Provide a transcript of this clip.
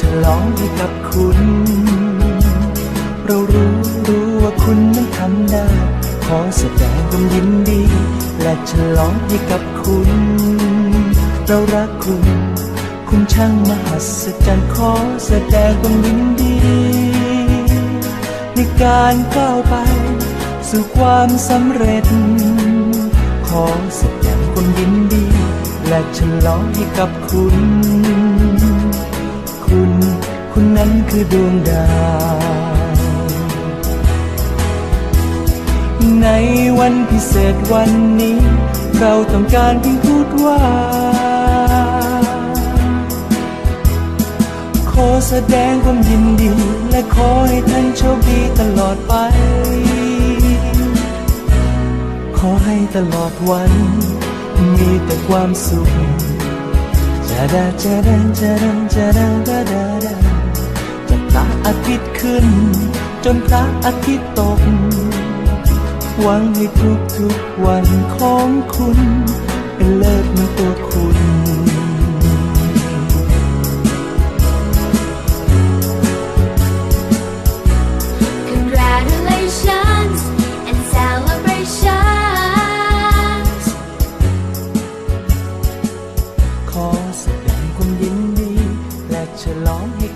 ฉลองให้กับคุณ เรารู้รู้ว่าคุณนั้นทำได้ ขอแสดงความยินดี และฉลองให้กับคุณ เรารักคุณ คุณช่างมหัศจรรย์ขอแสดงความยินดี ในการก้าวไป สู่ความสำเร็จ ขอแสดงความยินดี และฉลองให้กับคุณ คือดวงดาว ในวันพิเศษวันนี้ เราต้องการเพียงพูดว่า ขอแสดงความยินดี และขอให้ท่านโชคดีตลอดไป ขอให้ตลอดวัน มีแต่ความสุขจะดาจะดาจะ อาทิตย์ขึ้น จนพระอาทิตย์ตก หวังให้ทุกทุกๆวันของคุณเป็นเลิศเหมือนตัวคุณ Congratulations and celebrations. ขอแสดงความยินดีและฉลองให้